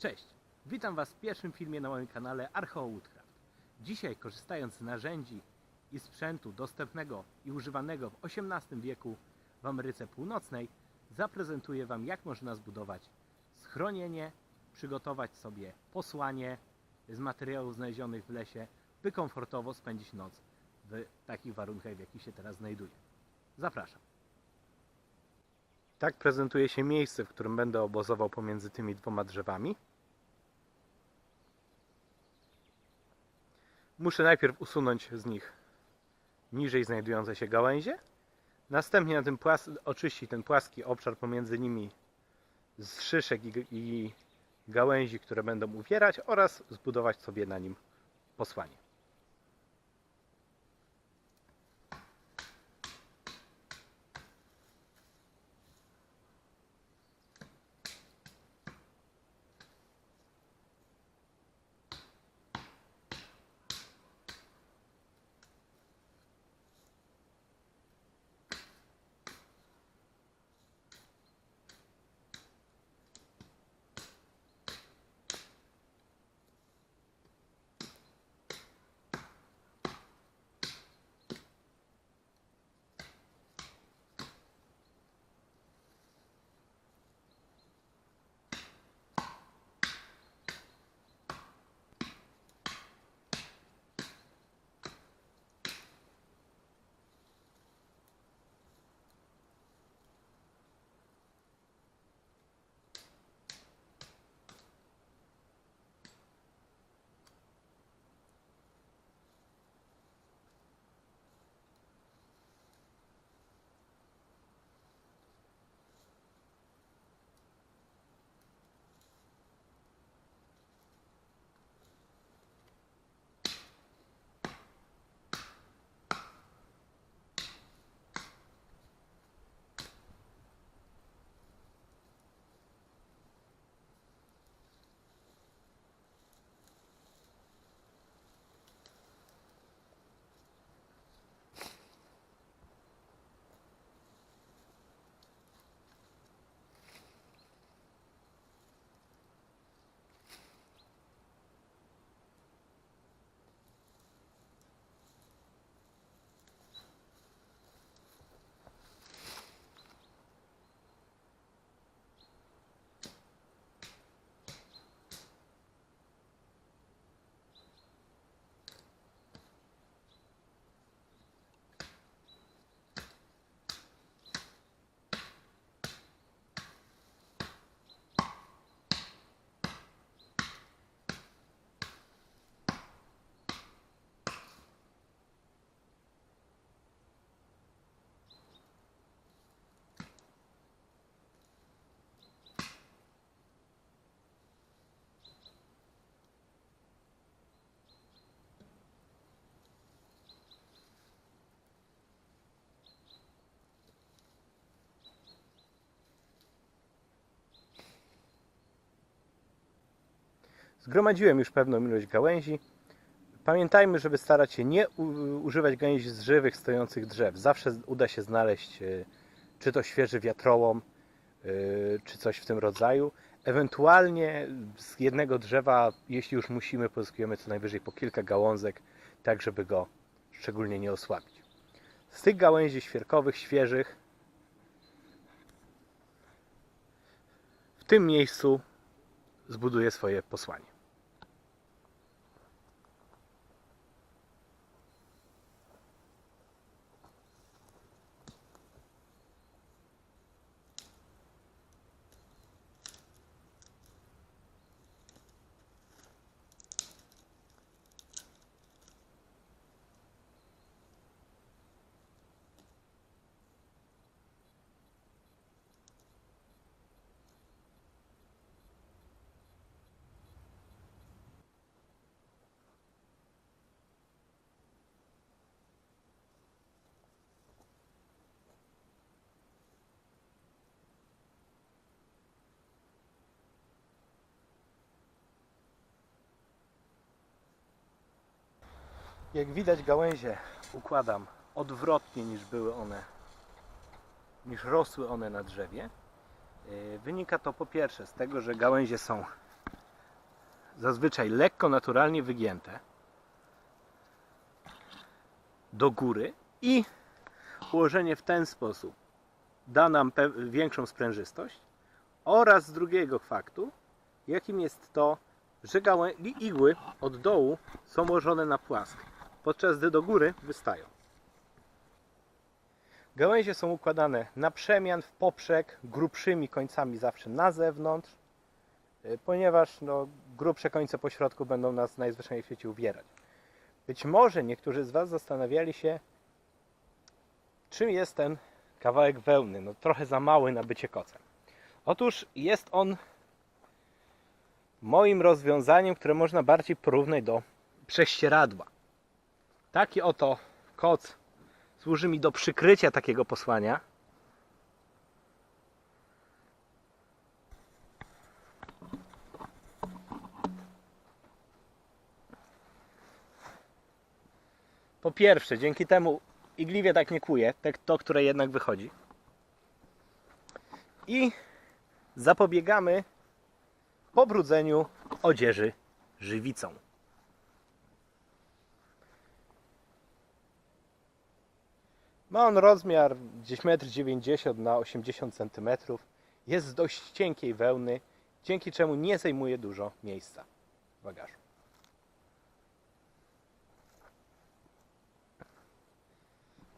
Cześć! Witam Was w pierwszym filmie na moim kanale Archeo Woodcraft. Dzisiaj korzystając z narzędzi i sprzętu dostępnego i używanego w XVIII wieku w Ameryce Północnej zaprezentuję Wam jak można zbudować schronienie, przygotować sobie posłanie z materiałów znalezionych w lesie, by komfortowo spędzić noc w takich warunkach, w jakich się teraz znajduję. Zapraszam. Tak prezentuje się miejsce, w którym będę obozował pomiędzy tymi dwoma drzewami. Muszę najpierw usunąć z nich niżej znajdujące się gałęzie. Następnie na tym płas- oczyścić ten płaski obszar pomiędzy nimi z szyszek i, i gałęzi, które będą uwierać oraz zbudować sobie na nim posłanie. Zgromadziłem już pewną ilość gałęzi. Pamiętajmy, żeby starać się nie używać gałęzi z żywych, stojących drzew. Zawsze uda się znaleźć e, czy to świeży wiatrołom, e, czy coś w tym rodzaju. Ewentualnie z jednego drzewa, jeśli już musimy, pozyskujemy co najwyżej po kilka gałązek, tak żeby go szczególnie nie osłabić. Z tych gałęzi świerkowych, świeżych, w tym miejscu zbuduję swoje posłanie. Jak widać gałęzie układam odwrotnie niż były one, niż rosły one na drzewie. Yy, Wynika to po pierwsze z tego, że gałęzie są zazwyczaj lekko naturalnie wygięte do góry i ułożenie w ten sposób da nam większą sprężystość oraz z drugiego faktu, jakim jest to, że igły od dołu są ułożone na płasko, podczas gdy do góry wystają. Gałęzie są układane na przemian, w poprzek, grubszymi końcami zawsze na zewnątrz, y, ponieważ no, grubsze końce po środku będą nas najzwyczajniej w świecie ubierać. Być może niektórzy z Was zastanawiali się, czym jest ten kawałek wełny, no trochę za mały na bycie kocem. Otóż jest on moim rozwiązaniem, które można bardziej porównać do prześcieradła. Taki oto koc służy mi do przykrycia takiego posłania. Po pierwsze, dzięki temu igliwie tak nie kuje, te- to, które jednak wychodzi. I zapobiegamy pobrudzeniu odzieży żywicą. Ma on rozmiar gdzieś 1,90 m na 80 cm. Jest z dość cienkiej wełny, dzięki czemu nie zajmuje dużo miejsca w bagażu.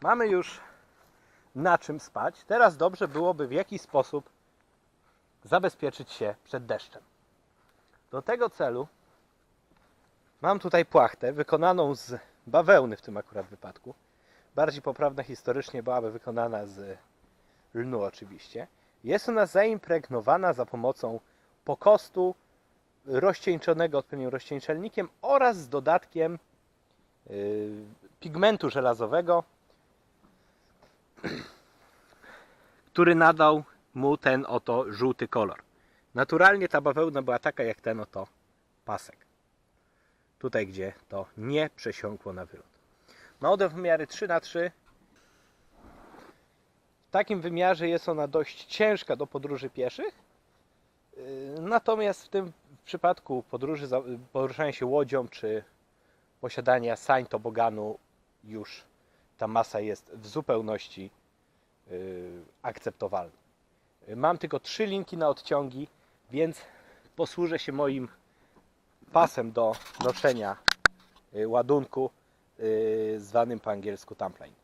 Mamy już na czym spać. Teraz dobrze byłoby w jakiś sposób zabezpieczyć się przed deszczem. Do tego celu mam tutaj płachtę wykonaną z bawełny w tym akurat wypadku. Bardziej poprawna historycznie byłaby wykonana z lnu oczywiście. Jest ona zaimpregnowana za pomocą pokostu rozcieńczonego odpowiednim rozcieńczelnikiem oraz z dodatkiem yy, pigmentu żelazowego, który nadał mu ten oto żółty kolor. Naturalnie ta bawełna była taka jak ten oto pasek. Tutaj, gdzie to nie przesiąkło na wylot. Ma wymiary 3 na 3 W takim wymiarze jest ona dość ciężka do podróży pieszych. Yy, Natomiast w tym przypadku podróży, za- poruszania się łodzią czy posiadania sań toboganu już ta masa jest w zupełności yy, akceptowalna. Yy, Mam tylko trzy linki na odciągi, więc posłużę się moim pasem do noszenia ładunku zwanym po angielsku tumpline.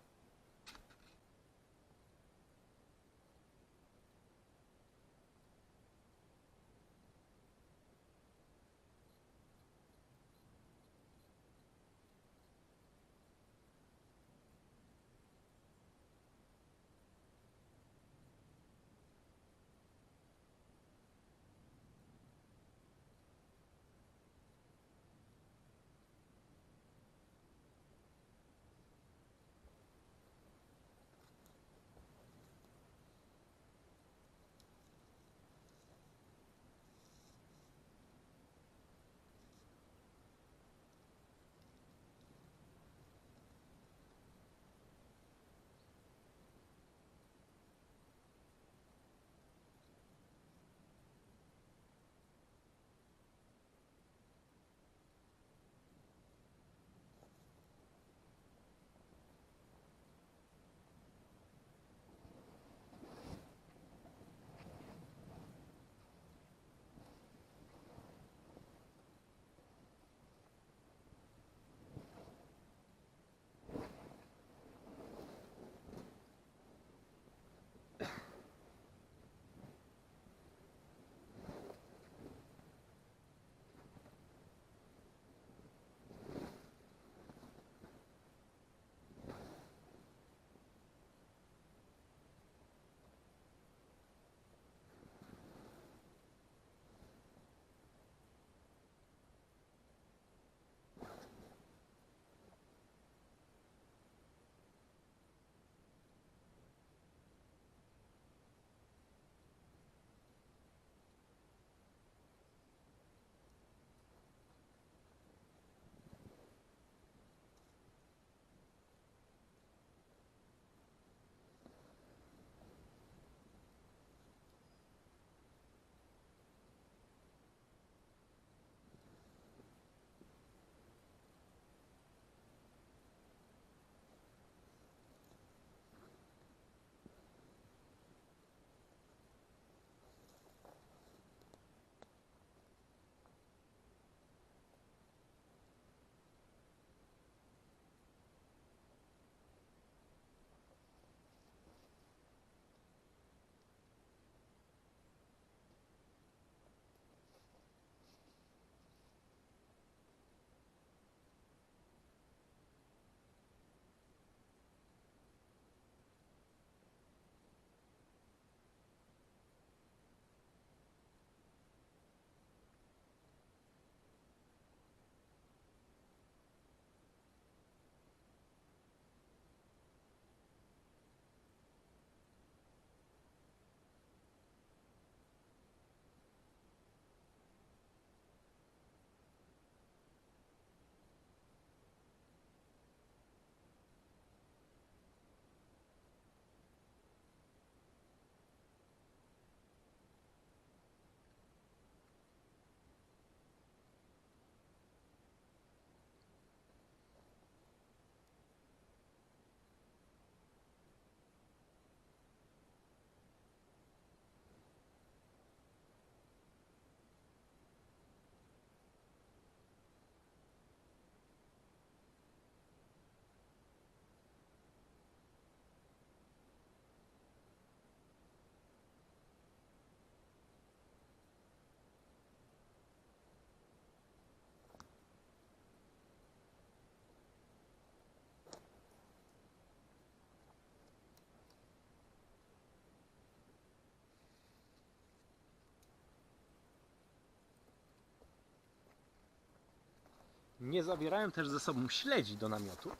Nie zabierałem też ze sobą śledzi do namiotu,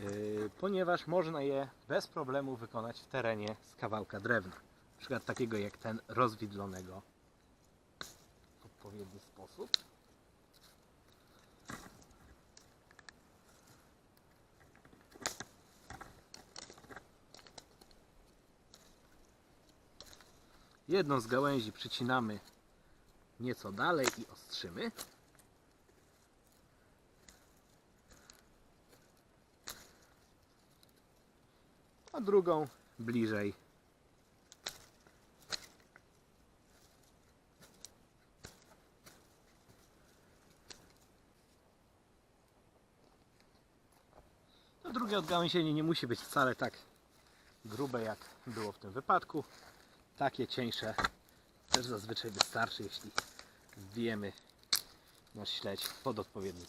yy, ponieważ można je bez problemu wykonać w terenie z kawałka drewna. Na przykład takiego jak ten rozwidlonego w odpowiedni sposób. Jedną z gałęzi przycinamy nieco dalej i ostrzymy. Drugą bliżej. To drugie odgałęzienie nie musi być wcale tak grube jak było w tym wypadku. Takie cieńsze też zazwyczaj wystarczy, jeśli wbijemy nasz śledź pod odpowiednim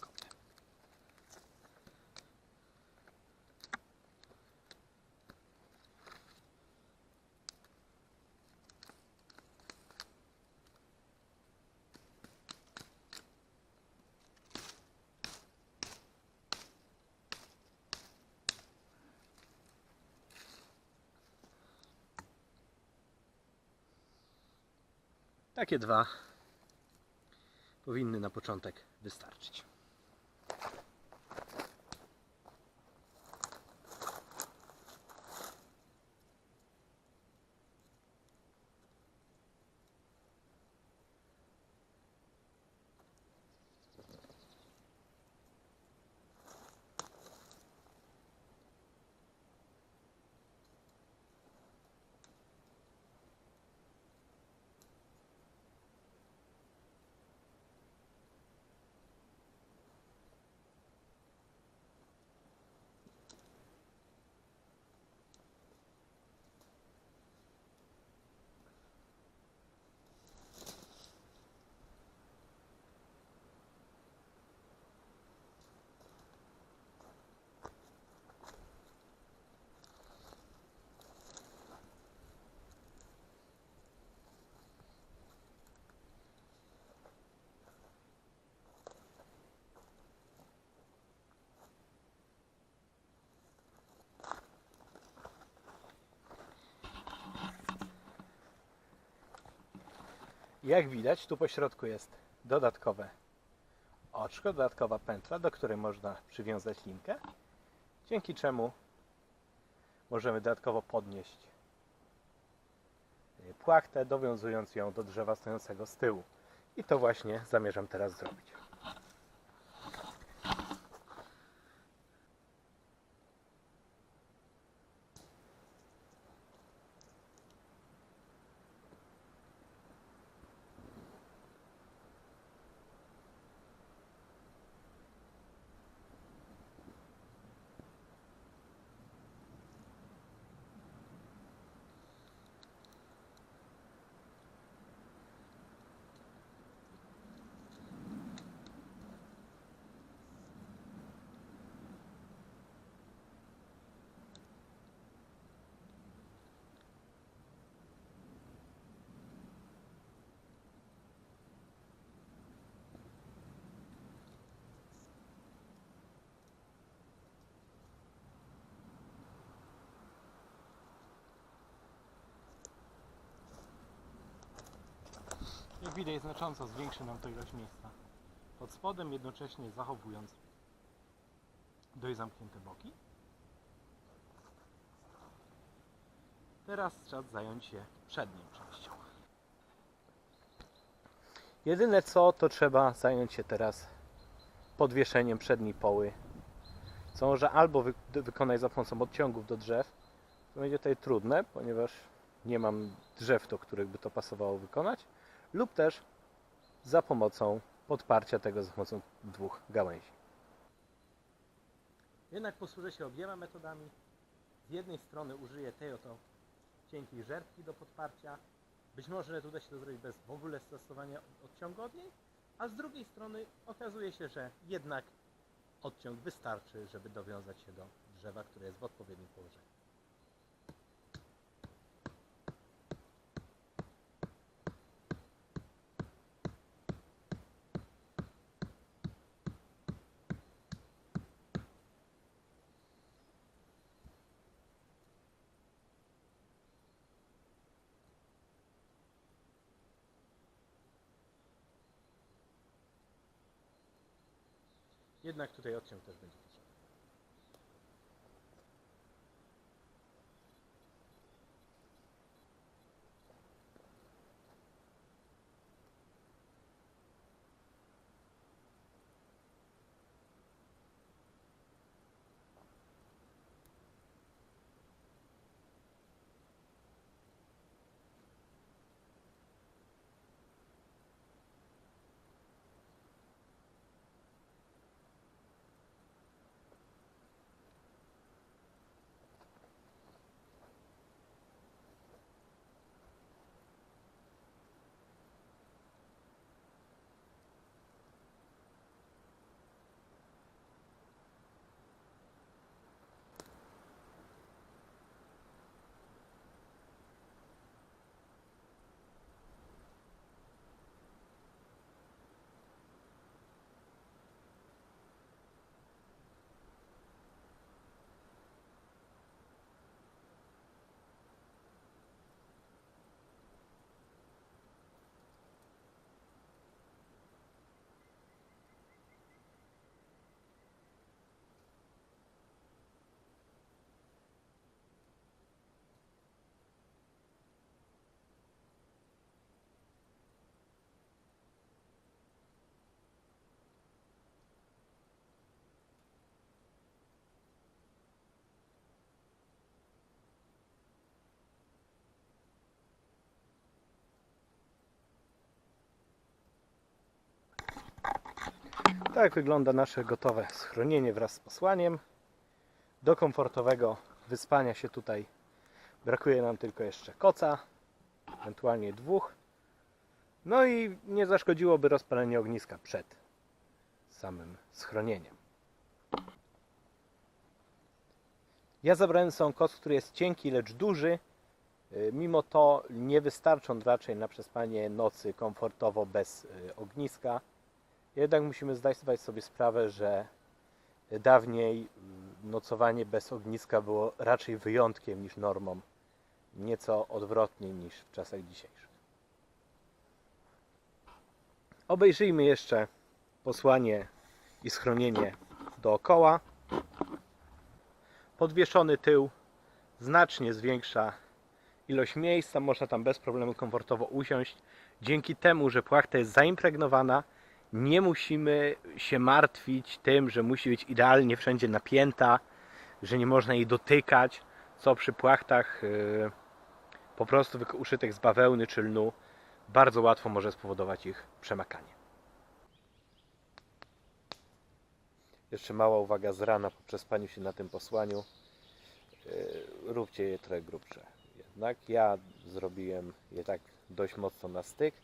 Takie dwa powinny na początek wystarczyć. Jak widać, tu po środku jest dodatkowe oczko, dodatkowa pętla, do której można przywiązać linkę, dzięki czemu możemy dodatkowo podnieść y, płachtę, dowiązując ją do drzewa stojącego z tyłu. I to właśnie zamierzam teraz zrobić. Widać znacząco zwiększy nam to ilość miejsca pod spodem, jednocześnie zachowując dość zamknięte boki. Teraz czas zająć się przednią częścią. Jedyne co, to trzeba zająć się teraz podwieszeniem przedniej poły. Co może albo wy wykonać za pomocą odciągów do drzew. To będzie tutaj trudne, ponieważ nie mam drzew, do których by to pasowało wykonać lub też za pomocą podparcia tego za pomocą dwóch gałęzi. Jednak posłużę się obiema metodami. Z jednej strony użyję tej oto cienkiej żertki do podparcia. Być może uda się to zrobić bez w ogóle stosowania odciągu od niej, a z drugiej strony okazuje się, że jednak odciąg wystarczy, żeby dowiązać się do drzewa, które jest w odpowiednim położeniu. Jednak tutaj odciąg też będzie potrzebny. Tak wygląda nasze gotowe schronienie wraz z posłaniem. Do komfortowego wyspania się tutaj brakuje nam tylko jeszcze koca, ewentualnie dwóch. No i nie zaszkodziłoby rozpalenie ogniska przed samym schronieniem. Ja zabrałem sobie koc, który jest cienki, lecz duży. Y, Mimo to nie wystarczą raczej na przespanie nocy komfortowo bez y, ogniska. Jednak musimy zdawać sobie sprawę, że dawniej mm, nocowanie bez ogniska było raczej wyjątkiem niż normą. Nieco odwrotnie niż w czasach dzisiejszych. Obejrzyjmy jeszcze posłanie i schronienie dookoła. Podwieszony tył znacznie zwiększa ilość miejsca, można tam bez problemu komfortowo usiąść. Dzięki temu, że płachta jest zaimpregnowana, nie musimy się martwić tym, że musi być idealnie wszędzie napięta, że nie można jej dotykać, co przy płachtach yy, po prostu uszytych z bawełny czy lnu bardzo łatwo może spowodować ich przemakanie. Jeszcze mała uwaga z rana po przespaniu się na tym posłaniu. Yy, róbcie je trochę grubsze. Jednak ja zrobiłem je tak dość mocno na styk.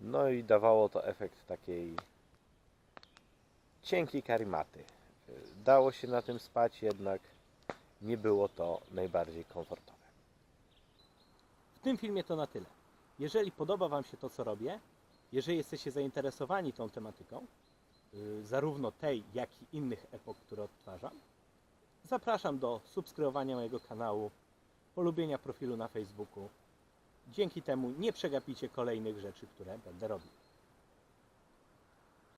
No i dawało to efekt takiej cienkiej karimaty. Dało się na tym spać, jednak nie było to najbardziej komfortowe. W tym filmie to na tyle. Jeżeli podoba Wam się to, co robię, jeżeli jesteście zainteresowani tą tematyką, yy, zarówno tej, jak i innych epok, które odtwarzam, zapraszam do subskrybowania mojego kanału, polubienia profilu na Facebooku. Dzięki temu nie przegapicie kolejnych rzeczy, które będę robił.